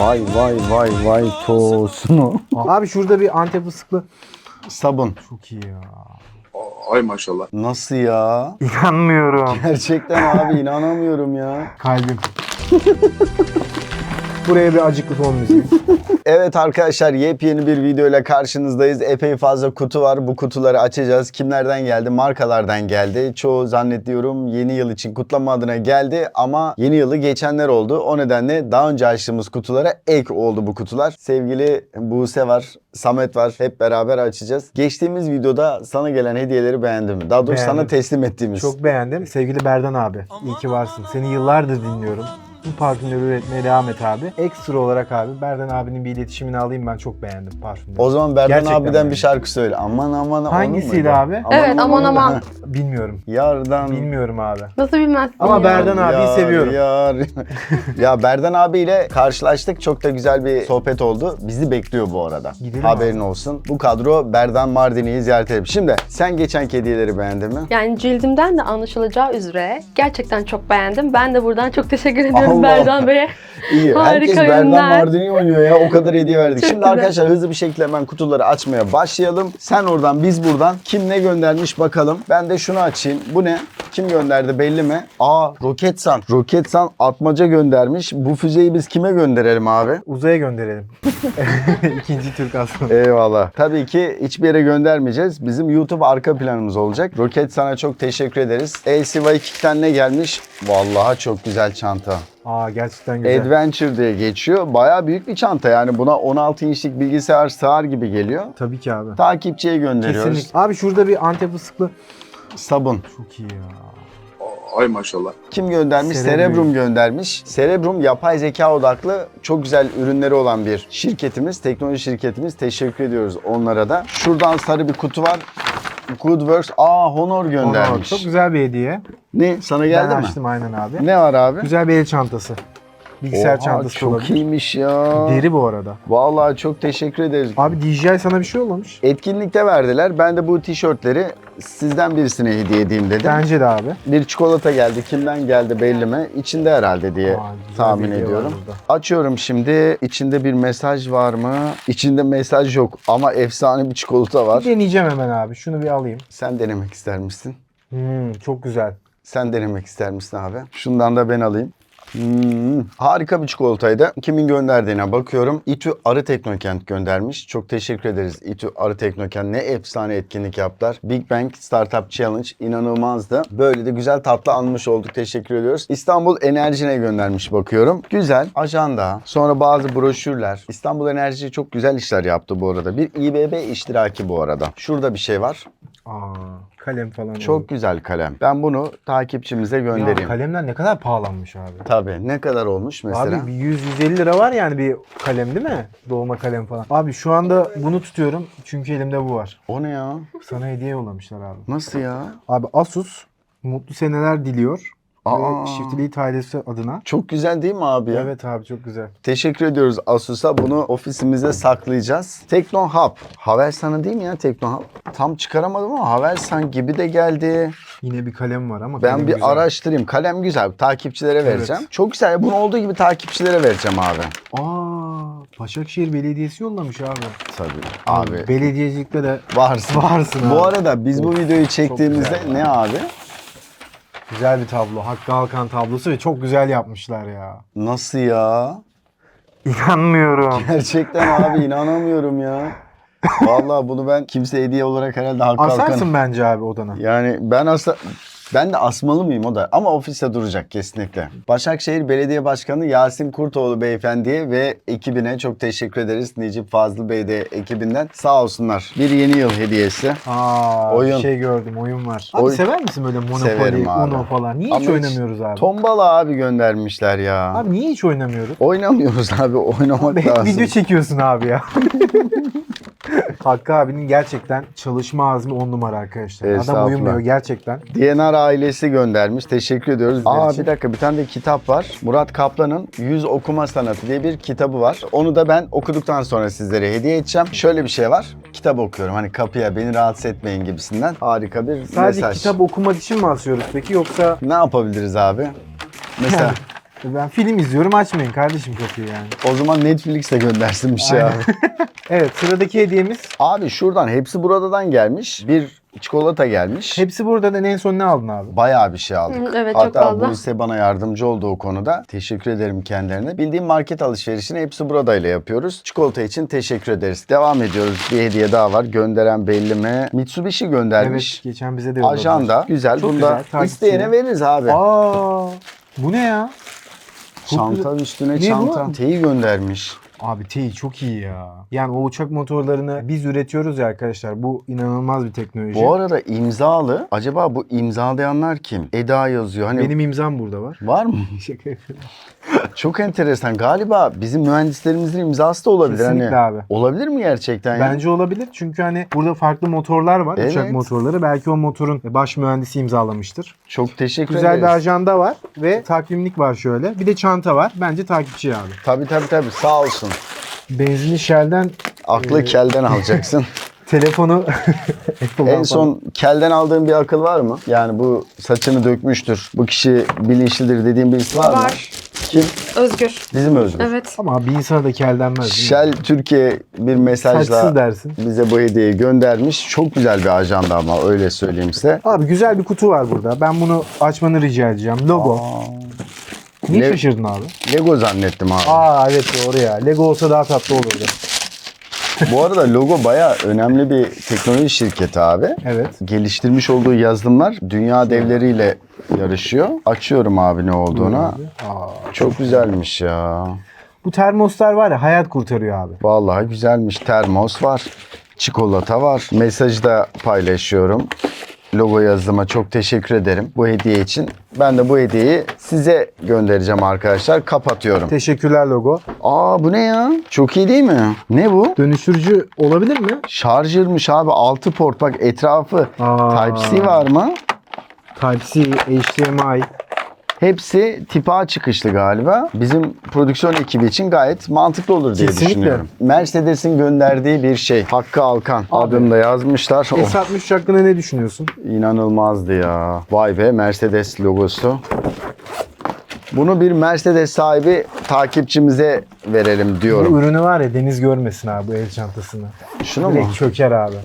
Vay vay vay vay tosunu. Abi şurada bir Antep fıstıklı. Sabun. Çok iyi ya. Ay maşallah. Nasıl ya? İnanmıyorum. Gerçekten abi inanamıyorum ya. Kalbim. Buraya bir acıklı fon müziği. Evet arkadaşlar yepyeni bir video ile karşınızdayız. Epey fazla kutu var. Bu kutuları açacağız. Kimlerden geldi? Markalardan geldi. Çoğu zannediyorum yeni yıl için kutlama adına geldi ama yeni yılı geçenler oldu. O nedenle daha önce açtığımız kutulara ek oldu bu kutular. Sevgili Buse var, Samet var. Hep beraber açacağız. Geçtiğimiz videoda sana gelen hediyeleri beğendin mi? Daha doğrusu sana Beğendim. teslim ettiğimiz. Çok beğendim. Sevgili Berdan abi. iyi ki varsın. Seni yıllardır dinliyorum. Bu parfümleri üretmeye devam et abi. Ekstra olarak abi Berdan abinin bir iletişimini alayım ben çok beğendim parfümleri. O zaman Berdan Gerçekten abiden beğendim. bir şarkı söyle. Aman aman onun Hangisiydi abi? Evet, aman aman. Bilmiyorum. Yardan Bilmiyorum abi. Nasıl bilmezsin Ama ya? Berdan abiyi Yar, seviyorum. yar. ya Berdan abiyle karşılaştık. Çok da güzel bir sohbet oldu. Bizi bekliyor bu arada. Gidelim Haberin olsun. Bu kadro Berdan Mardini'yi ziyaret edelim. Şimdi sen geçen hediyeleri beğendin mi? Yani cildimden de anlaşılacağı üzere gerçekten çok beğendim. Ben de buradan çok teşekkür ediyorum Allah. Berdan Bey'e. İyi. Herkes Harika Berdan ürünler. Mardini oynuyor ya. O kadar hediye verdik. Çok Şimdi güzel. arkadaşlar hızlı bir şekilde hemen kutuları açmaya başlayalım. Sen oradan biz buradan. Kim ne göndermiş bakalım. Ben de şunu açayım. Bu ne? Kim gönderdi belli mi? Aa Roketsan. Roketsan atmaca göndermiş. Bu füzeyi biz kime gönderelim abi? Uzaya gönderelim. İkinci Türk aslında. Eyvallah. Tabii ki hiçbir yere göndermeyeceğiz. Bizim YouTube arka planımız olacak. Roket sana çok teşekkür ederiz. LCY 2'den ne gelmiş? Vallahi çok güzel çanta. Aa gerçekten güzel. Adventure diye geçiyor. Bayağı büyük bir çanta yani. Buna 16 inçlik bilgisayar sığar gibi geliyor. Tabii ki abi. Takipçiye gönderiyoruz. Kesinlikle. Abi şurada bir Antep fıstıklı. Sabun. Çok iyi ya. Ay maşallah. Kim göndermiş? Cerebrum. Cerebrum göndermiş. Cerebrum yapay zeka odaklı çok güzel ürünleri olan bir şirketimiz, teknoloji şirketimiz. Teşekkür ediyoruz onlara da. Şuradan sarı bir kutu var. Goodworks. Aa Honor göndermiş. Çok güzel bir hediye. Ne? Sana geldi ben mi? açtım aynen abi. Ne var abi? Güzel bir el çantası. Bilgisayar Oha, çantası çok olabilir. iyiymiş ya. Deri bu arada. Vallahi çok teşekkür ederiz. Abi DJI sana bir şey yollamış. Etkinlikte verdiler. Ben de bu tişörtleri sizden birisine hediye edeyim dedim. Bence de abi. Bir çikolata geldi. Kimden geldi belli mi? İçinde herhalde diye Aa, tahmin ediyorum. Açıyorum şimdi. İçinde bir mesaj var mı? İçinde mesaj yok ama efsane bir çikolata var. Deneyeceğim hemen abi. Şunu bir alayım. Sen denemek ister misin? Hmm, çok güzel. Sen denemek ister misin abi? Şundan da ben alayım. Hmm, harika bir çikolataydı. Kimin gönderdiğine bakıyorum. İTÜ Arı Teknokent göndermiş. Çok teşekkür ederiz İTÜ Arı Teknokent. Ne efsane etkinlik yaptılar. Big Bang Startup Challenge inanılmazdı. Böyle de güzel tatlı anmış olduk. Teşekkür ediyoruz. İstanbul Enerji'ne göndermiş bakıyorum. Güzel. Ajanda. Sonra bazı broşürler. İstanbul Enerji çok güzel işler yaptı bu arada. Bir İBB iştiraki bu arada. Şurada bir şey var. Aa, kalem falan. Çok güzel kalem. Ben bunu takipçimize Ya, göndereyim. kalemler ne kadar pahalanmış abi. Tabii. Ne kadar olmuş mesela? Abi bir 100-150 lira var yani bir kalem değil mi? Dolma kalem falan. Abi şu anda bunu tutuyorum çünkü elimde bu var. O ne ya? Sana hediye yollamışlar abi. Nasıl ya? Abi Asus mutlu seneler diliyor. Aa. Ve Shiftly ailesi adına. Çok güzel değil mi abi ya? Evet abi çok güzel. Teşekkür ediyoruz Asus'a. Bunu ofisimize saklayacağız. Tekno Hub. Havelsan'ı değil mi ya Tekno Hub? Tam çıkaramadım ama Havelsan gibi de geldi. Yine bir kalem var ama Ben kalem bir güzel. araştırayım. Kalem güzel. Takipçilere vereceğim. Çok güzel. Bunu olduğu gibi takipçilere vereceğim abi. Aa, Başakşehir Belediyesi yollamış abi. Tabii. Abi. Belediyecilikte de Varsın. varsın abi. Bu arada biz bu videoyu çektiğimizde güzel ne abi? Güzel bir tablo. Hakkı Alkan tablosu ve çok güzel yapmışlar ya. Nasıl ya? İnanmıyorum. Gerçekten abi inanamıyorum ya. Vallahi bunu ben kimse hediye olarak herhalde Hakkı Alkan'a- Asarsın bence abi odana. Yani ben asa ben de asmalı mıyım o da ama ofiste duracak kesinlikle. Başakşehir Belediye Başkanı Yasin Kurtoğlu beyefendiye ve ekibine çok teşekkür ederiz. Necip Fazıl Bey de ekibinden sağ olsunlar. Bir yeni yıl hediyesi. Aa, Oyun. bir şey gördüm oyun var. Abi Oyun. sever misin böyle Monopoly, Severim abi. Uno falan? Niye Ama hiç hiç oynamıyoruz abi? Tombala abi göndermişler ya. Abi niye hiç oynamıyoruz? Oynamıyoruz abi oynamak Hep lazım. video çekiyorsun abi ya. Hakkı abinin gerçekten çalışma azmi on numara arkadaşlar. Adam Estağfurullah. uyumuyor gerçekten. DNR ailesi göndermiş. Teşekkür ediyoruz. Aa için. bir dakika bir tane de kitap var. Murat Kaplan'ın Yüz Okuma Sanatı diye bir kitabı var. Onu da ben okuduktan sonra sizlere hediye edeceğim. Şöyle bir şey var. Kitap okuyorum. Hani kapıya beni rahatsız etmeyin gibisinden. Harika bir Sadece mesaj. kitap okumak için mi asıyoruz peki yoksa Ne yapabiliriz abi? Mesela Ben film izliyorum açmayın kardeşim kapıyı yani. O zaman Netflix'e göndersin bir şey abi. Evet sıradaki hediyemiz Abi şuradan hepsi buradan gelmiş. Bir çikolata gelmiş. hepsi buradan en son ne aldın abi? Bayağı bir şey aldık. Hı, evet, çok Hatta fazla. Buse bana yardımcı oldu o konuda. Teşekkür ederim kendilerine. Bildiğim market alışverişini hepsi buradayla yapıyoruz. Çikolata için teşekkür ederiz. Devam ediyoruz. Bir hediye daha var. Gönderen belli mi? Mitsubishi göndermiş. Evet geçen bize de yolladılar. Ajanda. Güzel. Çok Bunda güzel, takipçili. isteyene veririz abi. Aa, bu ne ya? Çok Çanta güzel. üstüne Ne çanta. Teyi göndermiş. Abi TEİ çok iyi ya. Yani o uçak motorlarını biz üretiyoruz ya arkadaşlar. Bu inanılmaz bir teknoloji. Bu arada imzalı. Acaba bu imzalayanlar kim? Eda yazıyor. Hani Benim imzam burada var. var mı? Şaka yapıyorum. Çok enteresan. Galiba bizim mühendislerimizin imzası da olabilir. Kesinlikle hani. abi. Olabilir mi gerçekten? Bence olabilir çünkü hani burada farklı motorlar var. Evet. Uçak motorları. Belki o motorun baş mühendisi imzalamıştır. Çok teşekkür Güzel bir ederiz. ajanda var ve takvimlik var şöyle. Bir de çanta var. Bence takipçi abi. Tabii tabii tabii sağ olsun. Benzinli Shell'den Aklı Ee, kelden alacaksın. telefonu en son kelden aldığın bir akıl var mı? Yani bu saçını dökmüştür. Bu kişi bilinçlidir dediğin birisi var, mı? Var. Kim? Özgür. Bizim Özgür. Evet. ama bir insana da kel denmez değil mi? Shell Türkiye bir mesajla dersin. bize bu hediyeyi göndermiş. Çok güzel bir ajanda ama öyle söyleyeyim size. Abi güzel bir kutu var burada. Ben bunu açmanı rica edeceğim. Logo. Aa, Niye Le- şaşırdın abi? Lego zannettim abi. Aa evet doğru ya. Lego olsa daha tatlı olurdu. Bu arada logo baya önemli bir teknoloji şirketi abi. Evet. Geliştirmiş olduğu yazılımlar dünya devleriyle yarışıyor. Açıyorum abi ne. Aa. Çok güzelmiş ya. Bu termoslar var ya hayat kurtarıyor abi. Vallahi güzelmiş. Termos var. Çikolata var. Mesajı da paylaşıyorum. Logo yazılıma çok teşekkür ederim bu hediye için. Ben de bu hediyeyi size göndereceğim arkadaşlar. Kapatıyorum. Teşekkürler logo. Aa bu ne ya? Çok iyi değil mi? Ne bu? Dönüştürücü olabilir mi? Şarjırmış abi. 6 port. Bak etrafı. Aa. Type-C var mı? Type-C, HDMI. Hepsi tip A çıkışlı galiba. Bizim prodüksiyon ekibi için gayet mantıklı olur diye Kesinlikle. düşünüyorum. Mercedes'in gönderdiği bir şey. Hakkı Alkan. Abi. Adını da yazmışlar. Oh, S63 hakkında ne düşünüyorsun? inanılmazdı ya. Vay be Mercedes logosu. Bunu bir Mercedes sahibi takipçimize verelim Bu diyorum. ürünü var ya Deniz görmesin abi bu el çantasını. Şunu mu? Direkt çöker abi.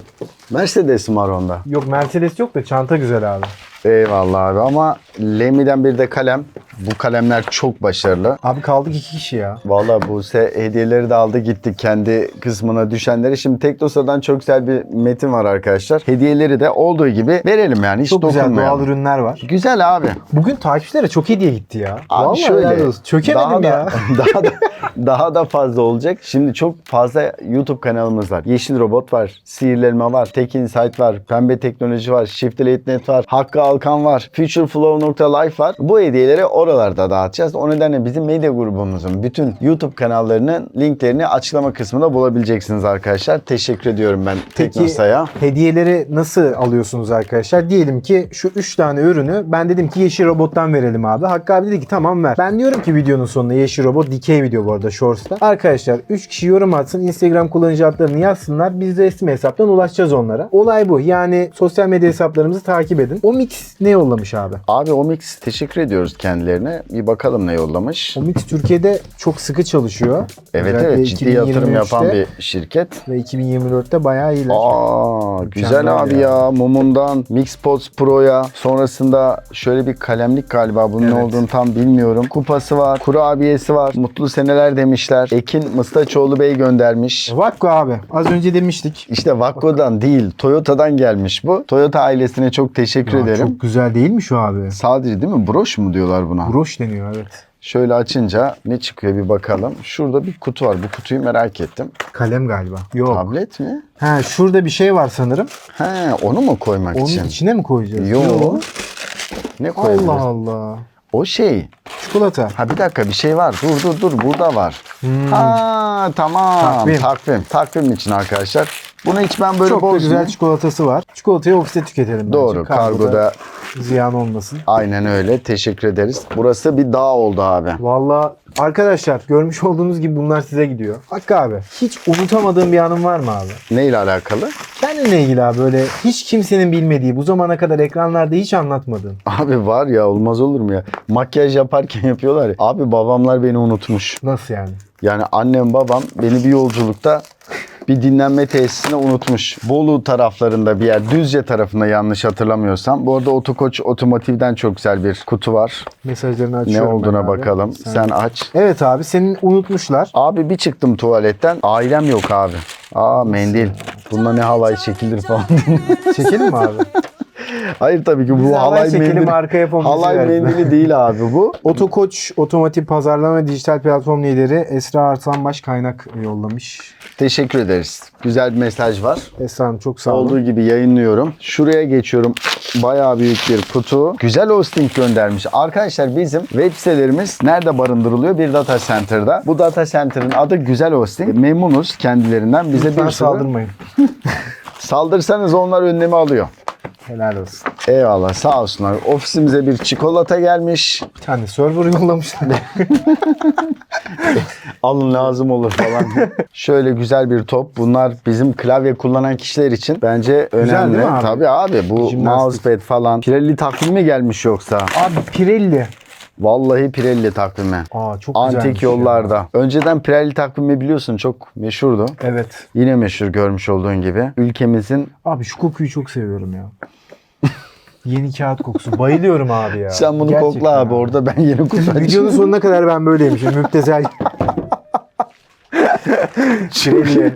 Mercedes mi var onda? Yok Mercedes yok da çanta güzel abi. Eyvallah abi ama Lemmy'den bir de kalem. Bu kalemler çok başarılı. Abi kaldık iki kişi ya. Vallahi Buse hediyeleri de aldı gitti kendi kısmına düşenleri. Şimdi Teknosa'dan çok güzel bir metin var arkadaşlar. Hediyeleri de olduğu gibi verelim yani hiç Çok güzel dokunmayalım. doğal ürünler var. Güzel abi. Bugün takipçilere çok hediye gitti ya. Abi şöyle helal olsun. Çökemedim daha da, ya. daha da daha da fazla olacak. Şimdi çok fazla YouTube kanalımız var. Yeşil Robot var, Sihirli Elma var, Tek Insight var, Pembe Teknoloji var, Shift Elite Net var, Hakkı Alkan var, Futureflow.life var. Bu hediyeleri oralarda dağıtacağız. O nedenle bizim medya grubumuzun bütün YouTube kanallarının linklerini açıklama kısmında bulabileceksiniz arkadaşlar. Teşekkür ediyorum ben Peki Teknosa'ya. hediyeleri nasıl alıyorsunuz arkadaşlar? Diyelim ki şu 3 tane ürünü ben dedim ki Yeşil Robot'tan verelim abi. Hakkı abi dedi ki tamam ver. Ben diyorum ki videonun sonunda Yeşil Robot dikey video bu arada Shorts'ta. Arkadaşlar 3 kişi yorum atsın. Instagram kullanıcı adlarını yazsınlar. Biz de resmi hesaptan ulaşacağız onlara. Olay bu. Yani sosyal medya hesaplarımızı takip edin. O mix ne yollamış abi? Abi Omix teşekkür ediyoruz kendilerine. Bir bakalım ne yollamış. O mix Türkiye'de çok sıkı çalışıyor. Evet Özellikle evet ciddi yatırım yapan 2023'te bir şirket. ve 2024'te bayağı iyiler. Aa güzel abi ya. ya. Mumundan Mixpods Pro'ya sonrasında şöyle bir kalemlik galiba bunun ne Evet. olduğunu tam bilmiyorum. Kupası var, kurabiyesi var. Mutlu seneler demişler. Ekin Mıstaçoğlu Bey göndermiş. Vakko abi. Az önce demiştik. İşte Vakko'dan değil, Toyota'dan gelmiş bu. Toyota ailesine çok teşekkür Ya ederim. Çok güzel değil mi şu abi? Sadece değil mi? Broş mu diyorlar buna? Broş deniyor evet. Şöyle açınca ne çıkıyor bir bakalım. Şurada bir kutu var. Bu kutuyu merak ettim. Kalem galiba. Yok. Tablet mi? Ha şurada bir şey var sanırım. He, onu mu koymak Onun için? içine mi koyacağız? Yok. Ne koyabiliriz? Allah Allah. O şey. Çikolata. Ha bir dakika bir şey var. Dur dur dur burada var. Hmm. Ha tamam. Takvim. Takvim. Takvim için arkadaşlar. Bunu hiç ben böyle Çok da bozmayayım. güzel çikolatası var. Çikolatayı ofiste tüketelim bence. Doğru. Kargoda ziyan olmasın. aynen öyle. Teşekkür ederiz. Burası bir dağ oldu abi. Valla arkadaşlar görmüş olduğunuz gibi bunlar size gidiyor. Hakkı abi hiç unutamadığın bir anın var mı abi? Neyle alakalı? Kendinle ilgili abi böyle hiç kimsenin bilmediği, bu zamana kadar ekranlarda hiç anlatmadığın. Abi var ya olmaz olur mu ya? Makyaj yaparken yapıyorlar ya. Abi babamlar beni unutmuş. Nasıl yani? Yani annem babam beni bir yolculukta bir dinlenme tesisine unutmuş. Bolu taraflarında bir yer. Düzce tarafında yanlış hatırlamıyorsam. Bu arada Otokoç Otomotiv'den çok güzel bir kutu var. Mesajlarını Ne açıyorum ben olduğuna bakalım. Sen- Sen aç. Evet abi senin unutmuşlar. Abi bir çıktım tuvaletten. Ailem yok abi. Aa mendil. Bununla ne halay çekilir falan. Çekelim mi abi? Hayır tabii ki bu Biz halay mendili. arka yapalım, Halay mendili değil abi bu. Otokoç Otomotiv Pazarlama ve Dijital Platform Lideri Esra Arslanbaş kaynak yollamış. Teşekkür ederiz. Güzel bir mesaj var. Esra Hanım çok sağ olun. Olduğu gibi yayınlıyorum. Şuraya geçiyorum. Bayağı büyük bir kutu. Güzel hosting göndermiş. Arkadaşlar bizim web sitelerimiz nerede barındırılıyor? Bir data center'da. Bu data center'ın adı Güzel Hosting. Memnunuz kendilerinden. Bize Lütfen bir sürü saldırmayın. saldırsanız onlar önlemi alıyor. Helal olsun. Eyvallah sağ olsunlar. Ofisimize bir çikolata gelmiş. Bir tane server yollamışlar. Alın lazım olur falan. Şöyle güzel bir top. Bunlar bizim klavye kullanan kişiler için bence önemli. değil mi abi? Tabii abi bu Jimnastik. mousepad falan. Pirelli takvimi gelmiş yoksa. abi Pirelli. Vallahi Pirelli takvimi. Aa çok Antik güzelmiş ya. yollarda. Önceden Pirelli takvimi biliyorsun çok meşhurdu. Evet. Yine meşhur görmüş olduğun gibi. Ülkemizin Abi şu kokuyu çok seviyorum ya. Yeni kağıt kokusu. Bayılıyorum abi ya. sen bunu Gerçekten kokla abi orada ben yeni koklayacağım. Videonun sonuna kadar ben böyleymişim. Müptezel. Pirelli.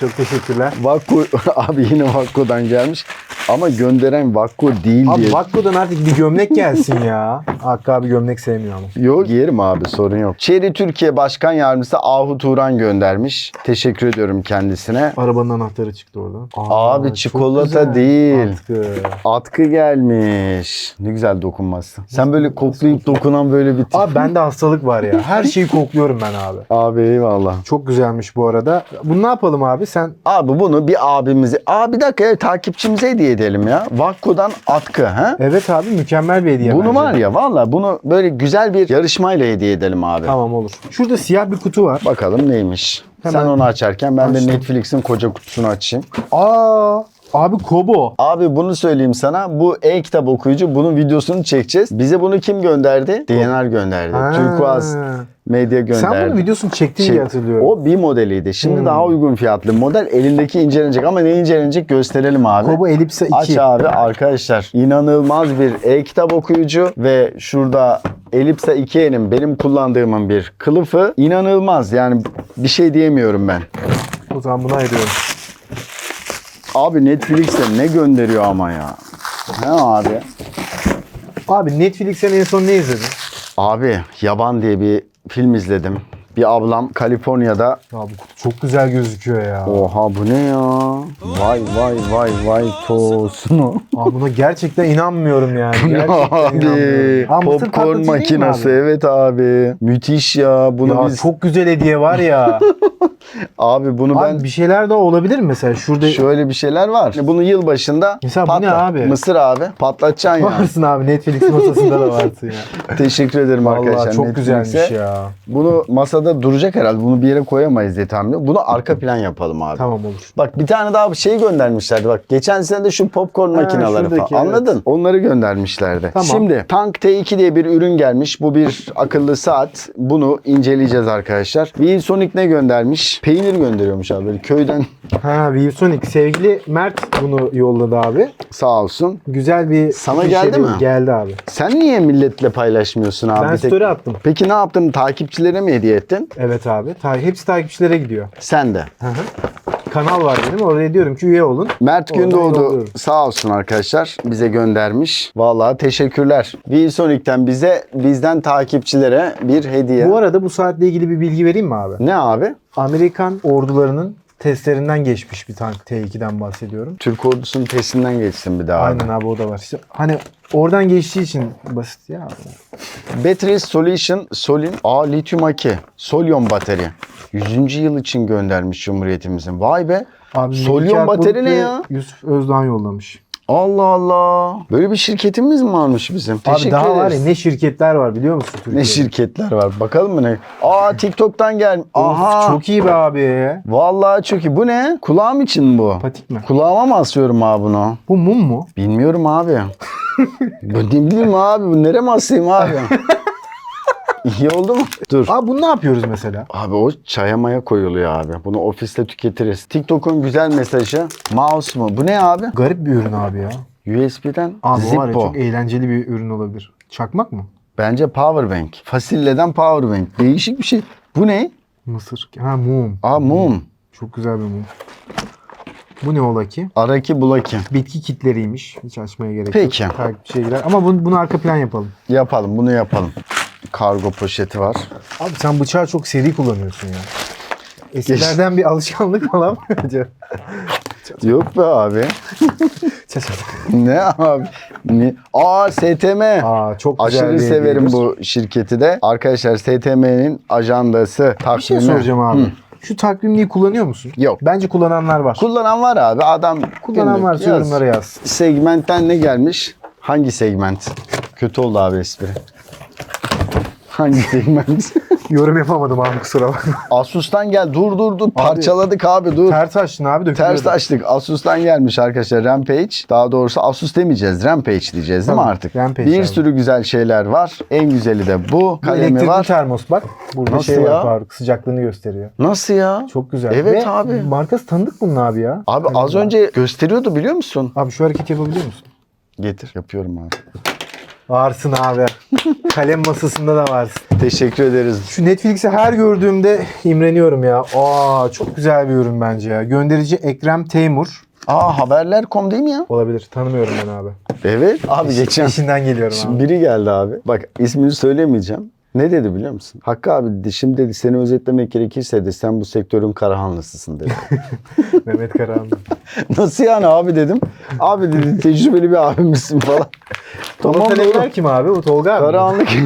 çok teşekkürler. Vakko abi yine Vakko'dan gelmiş. Ama gönderen Vakko değil Abi diye. Vakko'dan artık bir gömlek gelsin ya. Hakkı abi gömlek sevmiyor ama. Yok giyerim abi sorun yok. Çeri Türkiye Başkan Yardımcısı Ahu Turan göndermiş. Teşekkür ediyorum kendisine. Arabanın anahtarı çıktı oradan. Abi çok çikolata güzel. değil. Atkı. Atkı gelmiş. Ne güzel dokunması. Sen böyle koklayıp dokunan böyle bir tip. Abi bende hastalık var ya. Her şeyi kokluyorum ben abi. Abi eyvallah. Çok güzelmiş bu arada. Bunu ne yapalım abi? Sen Abi bunu bir abimize, aa bir dakika ya, takipçimize hediye edelim ya. Vakko'dan atkı ha. Evet abi mükemmel bir hediye Bunu bence. var ya valla bunu böyle güzel bir yarışmayla hediye edelim abi. Tamam olur. Şurada siyah bir kutu var. Bakalım neymiş. Hemen Sen onu açarken ben açtım. de Netflix'in koca kutusunu açayım. Aa abi Kobo. Abi bunu söyleyeyim sana. Bu e-kitap okuyucu. Bunun videosunu çekeceğiz. Bize bunu kim gönderdi? DNR gönderdi. Ha. Turkuaz Medya gönderdi. Sen bunun videosunu çektin Şey, hatırlıyorum. O bir modeliydi. Şimdi Hmm. daha uygun fiyatlı model. Elindeki incelenecek ama ne incelenecek gösterelim abi. Kobo Elipse 2. Aç abi arkadaşlar. İnanılmaz bir e-kitap okuyucu ve şurada Elipsa 2E'nin benim kullandığımın bir kılıfı inanılmaz. Yani bir şey diyemiyorum ben. O zaman bunu ayırıyorum. Abi Netflix'te ne gönderiyor ama ya. Ne abi? Abi Netflix'ten en son ne izledin? Abi Yaban diye bir film izledim. Bir ablam Kaliforniya'da Ya bu kutu çok güzel gözüküyor ya. Oha bu ne ya? Vay vay vay vay tosunu. Abi buna gerçekten inanmıyorum yani. Gerçekten abi? inanmıyorum. Mısır Popcorn patlatıcı değil mi makinesi abi? evet abi. Müthiş ya. Bunu Ya biz çok güzel hediye var ya. abi bunu abi ben bir şeyler daha olabilir mi mesela? Şurada şöyle bir şeyler var. Bunu yılbaşında Mesela bu ne abi? Mısır abi. Patlatacaksın ya. varsın abi Netflix masasında da varsın ya. Teşekkür ederim arkadaşlar. Vallahi çok Netflix'e. güzelmiş ya. Bunu masada duracak herhalde. Bunu bir yere koyamayız diye tahmin ediyorum. Bunu arka plan yapalım abi. Tamam olur. Bak bir tane daha bir şey göndermişlerdi. Bak geçen sene de şu popcorn makineleri falan. şuradaki, evet. Anladın? Onları göndermişlerdi. Tamam. Şimdi Tank T2 diye bir ürün gelmiş. Bu bir akıllı saat. Bunu inceleyeceğiz arkadaşlar. Wilsonic ne göndermiş? Peynir gönderiyormuş abi. Böyle köyden Ha Viewsonic sevgili Mert bunu yolladı abi. sağ olsun. Güzel bir Sana bir geldi mi? Geldi abi. Sen niye milletle paylaşmıyorsun abi? Ben Tek- story attım. Peki ne yaptın? Takipçilere mi hediye ettin? Evet abi. Ta- hepsi takipçilere gidiyor. Sen de. Hı hı. Kanal var benim. Oraya diyorum ki üye olun. Mert Gündoğdu sağ olsun arkadaşlar bize göndermiş. Vallahi teşekkürler. Wilsonic'ten bize bizden takipçilere bir hediye. Bu arada bu saatle ilgili bir bilgi vereyim mi abi? ne abi? Amerikan ordularının testlerinden geçmiş bir tank T2'den bahsediyorum. Türk ordusunun testinden geçsin bir daha. Aynen abi o da var. İşte hani oradan geçtiği için basit ya. Battery Solution Solin A lityum aki Solyon bateri. 100. yıl için göndermiş Cumhuriyetimizin. Vay be. Abi Solyon bateri ne ya? Yusuf Özdoğan yollamış. Allah Allah. Böyle bir şirketimiz mi varmış bizim? Abi Teşekkür daha var ederiz. ya ne şirketler var biliyor musun Türkiye'de? Ne şirketler var. Bakalım mı ne? Aa TikTok'tan gel. Aha. Çok iyi be abi. Vallahi çok iyi. Bu ne? Kulağım için bu. Patik mi? Kulağıma mı asıyorum abi bunu? Bu mum mu? Bilmiyorum abi. ben ne bileyim abi. Bu nereye mi asayım abi? İyi oldu mu? Dur. Abi bunu ne yapıyoruz mesela? Abi o çaya maya koyuluyor abi. Bunu ofiste tüketiriz. TikTok'un güzel mesajı. Mouse mu? Bu ne abi? Garip bir ürün abi ya. USB'den Abi o var ya Zippo. çok eğlenceli bir ürün olabilir. Çakmak mı? Bence powerbank. Fasille'den powerbank. Değişik bir şey. Bu ne? Mısır. Ha mum. Aa mum. Çok güzel bir mum. Bu ne ola ki? Araki bulaki. Bitki kitleriymiş. Hiç açmaya gerek Peki. yok. Takipçiye girer. Ama bunu, bunu arka plan yapalım. Yapalım bunu yapalım. Kargo poşeti var. Abi sen bıçağı çok seri kullanıyorsun ya. Eskilerden bir alışkanlık falan mı acaba? Yok be abi. Ne abi? Ne? Aa STM. Aa çok güzel Aşırı bir severim bu şirketi de. Arkadaşlar STM'nin ajandası, takvimi. Bir şey soracağım abi. Hı. Şu takvimliği kullanıyor musun? Yok. Bence kullananlar var. Kullanan var abi. Adam Kullanan günlük varsa yaz. yorumlara yaz. Segmentten ne gelmiş? Hangi segment? Kötü oldu abi espri. Hangi segment? Yorum yapamadım abi kusura bakma. Asus'tan gel. Dur dur dur. Parçaladık abi dur. Ters açtın abi dökülüyordu. Ters açtık. Asus'tan gelmiş arkadaşlar Rampage. Daha doğrusu Asus demeyeceğiz. Rampage diyeceğiz değil Tamam, mi artık? Rampage bir abi. sürü güzel şeyler var. En güzeli de bu. Bu Kalemi elektrikli var. termos bak. Burada Nasıl şey ya? var Faruk sıcaklığını gösteriyor. Nasıl ya? Çok güzel. Evet Ve abi. Markası tanıdık bunun abi ya. Abi az önce gösteriyordu biliyor musun? Abi şu hareketi yapabiliyor musun? Getir. Yapıyorum abi. Varsın abi. Kalem masasında da varsın. Teşekkür ederiz. Şu Netflix'i her gördüğümde imreniyorum ya. Aa çok güzel bir ürün bence ya. Gönderici Ekrem Teymur. Aa haberler.com değil mi ya? Olabilir. Tanımıyorum ben abi. Evet. Abi geçen Peşinden geliyorum Şimdi abi. biri geldi abi. Bak ismini söylemeyeceğim. Ne dedi biliyor musun? Hakkı abi dedi şimdi dedi seni özetlemek gerekirse dedi sen bu sektörün karahanlısısın dedi. Mehmet Karahan. Nasıl yani abi dedim. Abi dedi tecrübeli bir abimizsin falan. tamam. Leyler kim abi? O Tolga abi. mi? Karahanlık.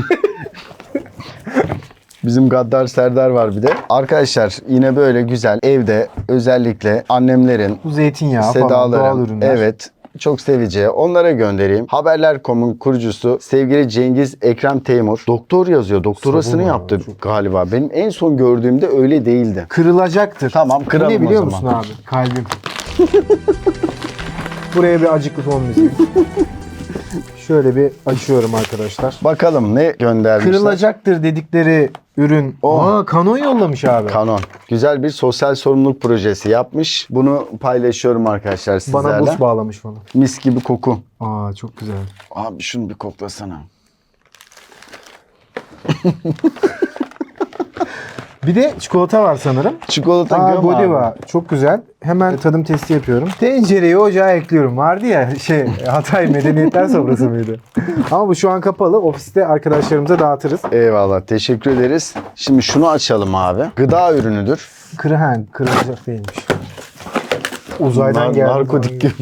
Bizim Gaddar Serdar var bir de. Arkadaşlar yine böyle güzel evde özellikle annemlerin Bu zeytinyağı falan doğal Sedaların ürünler. evet çok seveceği onlara göndereyim. Haberler.com'un kurucusu sevgili Cengiz Ekrem Teymur. Doktor yazıyor. Doktorasını Sabun yaptı çok- galiba. Benim en son gördüğümde öyle değildi. Kırılacaktır. Tamam, kıralım ne o biliyor zaman. musun abi? Kalbim. Buraya bir acıklı fon müziği. Şöyle bir açıyorum arkadaşlar. Bakalım ne göndermişler. Kırılacaktır dedikleri ürün. O. Aa Canon yollamış abi. Canon. Güzel bir sosyal sorumluluk projesi yapmış. Bunu paylaşıyorum arkadaşlar sizlerle. Bana buz bağlamış bana. Mis gibi koku. Aa çok güzel. Abi şunu bir koklasana. Bir de çikolata var sanırım. Çikolata Aa göm abi. Godiva. Çok güzel. Hemen tadım testi yapıyorum. Tencereyi ocağa ekliyorum. Vardı ya şey Hatay Medeniyetler Sofrası mıydı? Ama bu şu an kapalı. Ofiste arkadaşlarımıza dağıtırız. Eyvallah. Teşekkür ederiz. Şimdi şunu açalım abi. Gıda ürünüdür. Kırıhen. Kırılacak değilmiş. Uzaydan Nar- geldi. Narkotik gibi.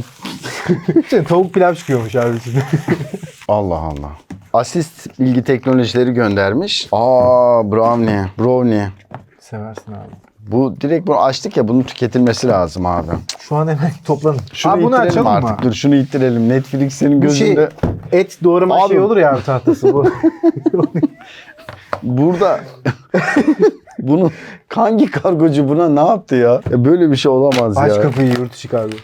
İşte tavuk pilav çıkıyormuş abi içinde. Allah Allah. Asist bilgi teknolojileri göndermiş. Aa brownie. Brownie. Seversin abi. Bu direkt bunu açtık ya bunun tüketilmesi lazım abi. Şu an hemen toplanın. Şunu abi bunu açalım artık. mı? Dur şunu ittirelim. Netflix senin Bu şey gözünde. et doğrama Abi- şey olur ya abi tahtası bu. Burada bunu hangi kargocu buna ne yaptı ya? ya böyle bir şey olamaz Aç ya. kapıyı yurt dışı kargo.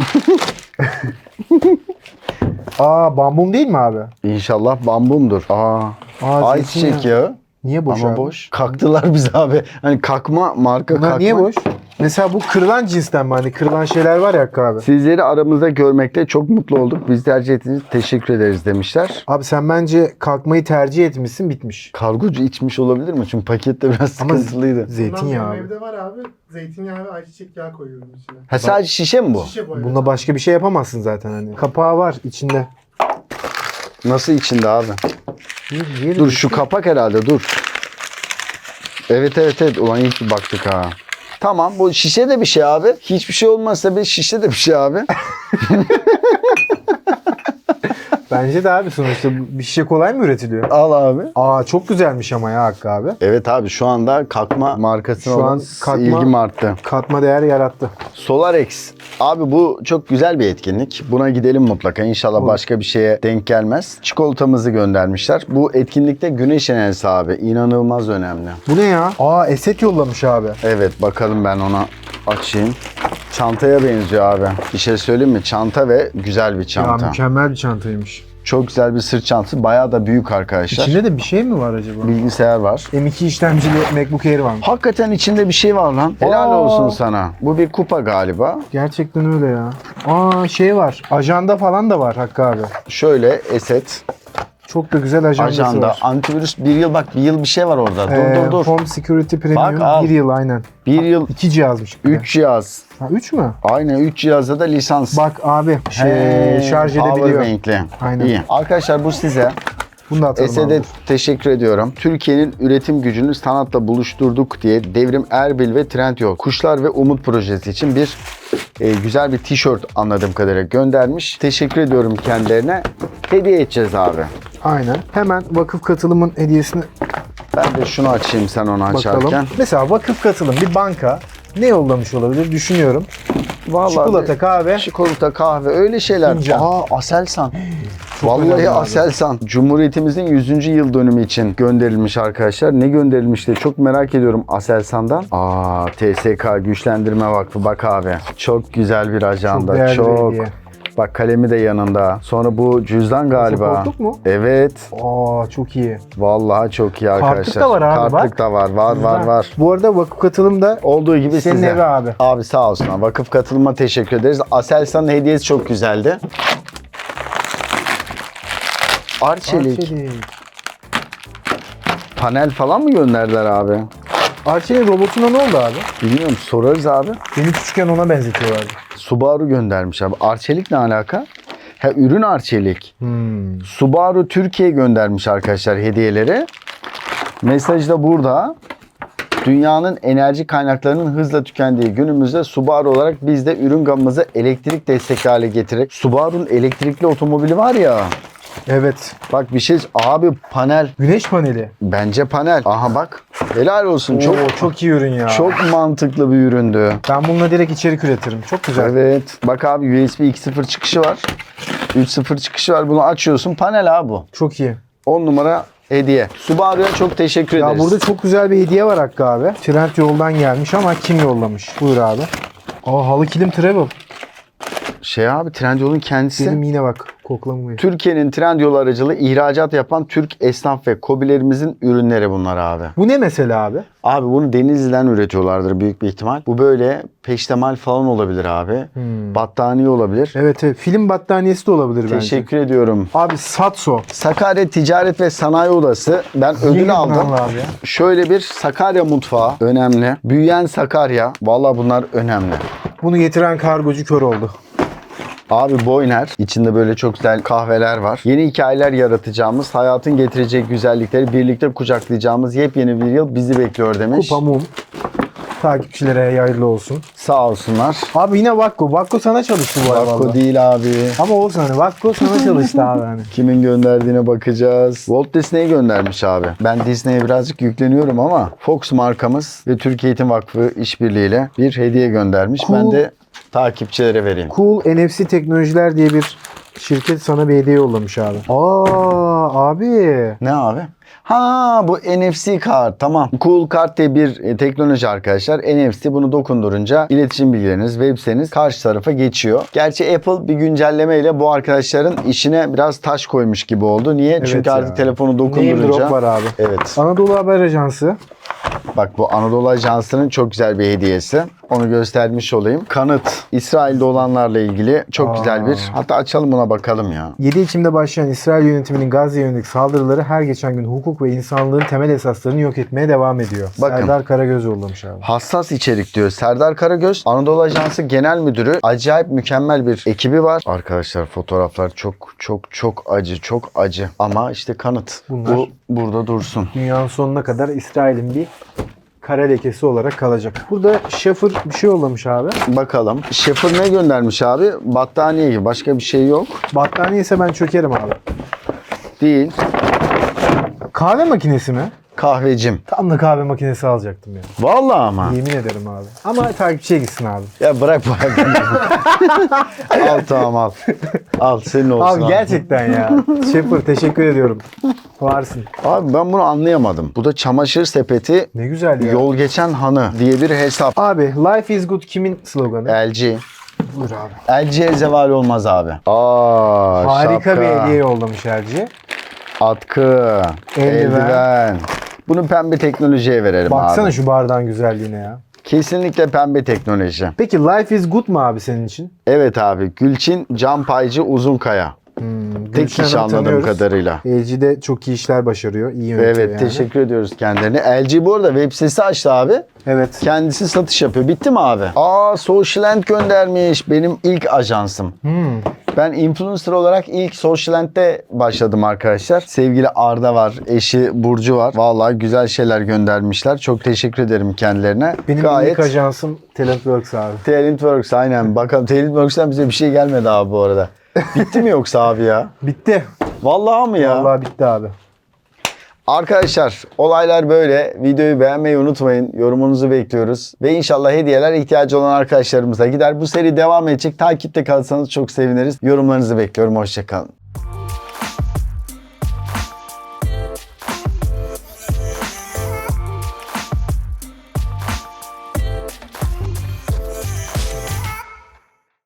Aa bambum değil mi abi? İnşallah bambumdur. Aa. Aa, Ayçiçek yağı. Niye boş Ama abi? boş. Kaktılar biz abi. Hani kakma marka Bunlar kakma. niye boş? Mesela bu kırılan cinsten mi? Hani kırılan şeyler var ya Hakkı abi. Sizleri aramızda görmekte çok mutlu olduk. Biz tercih ettiğiniz için teşekkür ederiz demişler. Abi sen bence kalkmayı tercih etmişsin bitmiş. Kargocu içmiş olabilir mi? Çünkü pakette biraz Ama sıkıntılıydı. Zeytinyağı Bundan abi. evde var abi. Zeytinyağı ve ayçiçek yağı koyuyorum içine. Ha sadece şişe mi bu? Şişe boyuyor. Bununla başka bir şey yapamazsın zaten hani. Kapağı var içinde. Nasıl içinde abi? Dur şu kapak herhalde dur. Evet evet evet. Ulan iyi ki baktık ha. Tamam bu şişe de bir şey abi. Hiçbir şey olmazsa bir şişe de bir şey abi. Bence de abi sonuçta bir şey kolay mı üretiliyor? Al abi. Aa çok güzelmiş ama ya Hakkı abi. Evet abi şu anda kalkma markasına Şu olan an kalkma- ilgim arttı. Katma değer yarattı. SolarX. Abi bu çok güzel bir etkinlik. Buna gidelim mutlaka. İnşallah başka bir şeye denk gelmez. Çikolatamızı göndermişler. Bu etkinlikte güneş enerjisi abi. İnanılmaz önemli. Bu ne ya? Aa eset yollamış abi. Evet bakalım ben ona açayım. Çantaya benziyor abi. Bir şey söyleyeyim mi? Çanta ve güzel bir Ya çanta. mükemmel bir çantaymış. Çok güzel bir sırt çantası. Bayağı da büyük arkadaşlar. İçinde de bir şey mi var acaba? Bilgisayar var. M2 işlemcili MacBook Air var. Hakikaten içinde bir şey var lan. Helal Aa. olsun sana. Bu bir kupa galiba. Gerçekten öyle ya. Aa şey var. Ajanda falan da var Hakkı abi. Şöyle Eset, Çok da güzel ajandası ajanda, var. antivirüs bir yıl bak bir yıl bir şey var orada. Dur Ee, dur dur. Home Security Bak, Premium al. 1 yıl aynen. Bir yıl, 2 cihazmış. 3 cihaz. 3 mü? Aynen 3 cihazda da lisans. Bak abi şey, He, şarj edebiliyor. Powerbank'li. Aynen. İyi. Arkadaşlar bu size. Bunu da atalım Esed'e abi. teşekkür ediyorum. Türkiye'nin üretim gücünü sanatla buluşturduk diye Devrim Erbil ve Trendyol Kuşlar ve Umut projesi için bir e, güzel bir tişört anladığım kadarıyla göndermiş. Teşekkür ediyorum kendilerine. Hediye edeceğiz abi. Aynen. Hemen vakıf katılımın hediyesini Ben de şunu açayım sen onu açarken. bakalım. Mesela vakıf katılım bir banka ne yollamış olabilir düşünüyorum. Vallahi Çikolata, kahve. Çikolata, kahve öyle şeyler. Fincan. Aa Aselsan. önemli Vallahi abi. Aselsan. Cumhuriyetimizin 100. yıl dönümü için gönderilmiş arkadaşlar. Ne gönderilmişti? Çok merak ediyorum Aselsan'dan. Aa TSK Güçlendirme Vakfı bak abi. Çok güzel bir ajanda. değerli bir Çok. hediye. Bak kalemi de yanında. Sonra bu cüzdan galiba. Pasaportluk mu? Evet. Aa çok iyi. Vallahi çok iyi arkadaşlar. da var abi, Kartlık bak. da var. Var var Güzel. var. Bu arada vakıf katılım da Olduğu gibi Senin size. evi abi. Abi sağ olsun. Vakıf katılıma teşekkür ederiz. Aselsan'ın hediyesi çok güzeldi. Arçelik. Arçelik. Panel falan mı gönderdiler abi? Arçelik robotuna ne oldu abi? Bilmiyorum sorarız abi. Beni küçükken ona benzetiyorlardı. Subaru göndermiş abi. Arçelik ne alaka? Ha ürün Arçelik. Hmm. Subaru Türkiye göndermiş arkadaşlar hediyeleri. Mesaj da burada. Dünyanın enerji kaynaklarının hızla tükendiği günümüzde Subaru olarak biz de ürün gamımızı elektrik destekli hale getirerek Subaru'nun elektrikli otomobili var ya. Evet. Bak bir şey abi panel Güneş paneli. bence panel. Aha bak. Helal olsun. Çok Oo, çok iyi ürün ya. çok mantıklı bir üründü. Ben bununla direkt içerik üretirim. Çok güzel. Evet. Bak abi USB 2.0 çıkışı var. 3.0 çıkışı var. Bunu açıyorsun. Panel abi bu. Çok iyi. 10 numara hediye. Subaru'ya çok teşekkür Ya ederiz. burada çok güzel bir hediye var Hakkı abi. Trend yoldan gelmiş ama kim yollamış? Buyur abi. Aa halı kilim travel. Şey abi Trendyol'un kendisi. Dedim yine bak koklamayı. Türkiye'nin Trendyol aracılığı ihracat yapan Türk esnaf ve kobilerimizin ürünleri bunlar abi. Bu ne mesela abi? Abi bunu Denizli'den üretiyorlardır büyük bir ihtimal. Bu böyle peştemal falan olabilir abi. Hmm. Battaniye olabilir. Evet evet. Film battaniyesi de olabilir bence. Teşekkür ediyorum. Abi Satso. Sakarya Ticaret ve Sanayi Odası. Ben ödül aldım. abi ya. Şöyle bir Sakarya mutfağı önemli. Büyüyen Sakarya. Vallahi bunlar önemli. Bunu getiren kargocu kör oldu. Abi Boyner. içinde böyle çok güzel kahveler var. Yeni hikayeler yaratacağımız, hayatın getirecek güzellikleri birlikte kucaklayacağımız yepyeni bir yıl bizi bekliyor demiş. Kupa mum. Takipçilere hayırlı olsun. Sağ olsunlar. Abi yine Vakko. Vakko sana çalıştı bu arada. Vakko değil abi. Ama olsun hani Vakko sana çalıştı abi hani. Kimin gönderdiğine bakacağız. Walt Disney göndermiş abi. Ben Disney'e birazcık yükleniyorum ama Fox markamız ve Türkiye Eğitim Vakfı işbirliğiyle bir hediye göndermiş. Ben Cool. de takipçilere vereyim. Cool NFC Teknolojiler diye bir şirket sana bir hediye yollamış abi. Aa abi. Ne abi? Ha bu NFC kart tamam. Cool Kart diye bir e, teknoloji arkadaşlar. NFC bunu dokundurunca iletişim bilgileriniz, web siteniz karşı tarafa geçiyor. Gerçi Apple bir güncellemeyle bu arkadaşların işine biraz taş koymuş gibi oldu. Niye? Evet Çünkü ya. artık telefonu Name dokundurunca. drop var abi. Evet. Anadolu Haber Ajansı. Bak bu Anadolu Ajansı'nın çok güzel bir hediyesi. Onu göstermiş olayım. Kanıt. İsrail'de olanlarla ilgili çok Aa. güzel bir. Hatta açalım buna bakalım ya. 7 Ekim'de başlayan İsrail yönetiminin Gazze'ye yönelik saldırıları her geçen gün hukuk ve insanlığın temel esaslarını yok etmeye devam ediyor. Bakın. Serdar Karagöz yollamış abi. Hassas içerik diyor. Serdar Karagöz, Anadolu Ajansı Genel Müdürü. Acayip mükemmel bir ekibi var. Arkadaşlar fotoğraflar çok çok çok acı, çok acı. Ama işte kanıt. Bunlar- Bu burada dursun. Dünyanın sonuna kadar İsrail'in bir kara lekesi olarak kalacak. Burada Schaefer bir şey yollamış abi. Bakalım. Şefir ne göndermiş abi? Battaniye gibi. Başka bir şey yok. Battaniye ise ben çökerim abi. Değil. Kahve makinesi mi? Kahvecim. Tam da kahve makinesi alacaktım ya. Vallahi ama. Yemin ederim abi. Ama takipçiye gitsin abi. Ya bırak bırak. al tamam al. Al senin olsun. Abi gerçekten ya. Schaefer teşekkür ediyorum. Varsın. Abi ben bunu anlayamadım. Bu da çamaşır sepeti Ne güzel ya. yol geçen hanı diye bir hesap. Abi life is good kimin sloganı? LG. Buyur abi. LG'ye zeval olmaz abi. Aa, Harika şapka, bir hediye yollamış Erci. Atkı, Eldiven. eldiven. Bunu pembe teknolojiye verelim Baksana abi. şu bardağın güzelliğine ya. Kesinlikle pembe teknoloji. Peki life is good mu abi senin için? Evet abi. Gülçin Can Paycı Uzunkaya. Hmm, Tek Gülşen kişi anladığım tanıyoruz. kadarıyla. LG de çok iyi işler başarıyor. iyi yönetiyor Evet yani. teşekkür ediyoruz kendilerine. LG bu arada web sitesi açtı abi. Evet. Kendisi satış yapıyor. Bitti mi abi? Aa Socialent göndermiş. Benim ilk ajansım. Hmm. Ben influencer olarak ilk Socialent'te başladım arkadaşlar. Sevgili Arda var, eşi Burcu var. Vallahi güzel şeyler göndermişler. Çok teşekkür ederim kendilerine. Benim Gayet ilk ajansım Talentworks abi. Talentworks aynen. Bakalım Talentworks'tan bize bir şey gelmedi abi bu arada. Bitti mi yoksa abi ya? Bitti. Vallahi mı ya? Vallahi bitti abi. Arkadaşlar olaylar böyle. Videoyu beğenmeyi unutmayın. Yorumunuzu bekliyoruz. Ve inşallah hediyeler ihtiyacı olan arkadaşlarımıza gider. Bu seri devam edecek. Takipte kalırsanız çok seviniriz. Yorumlarınızı bekliyorum. Hoşçakalın.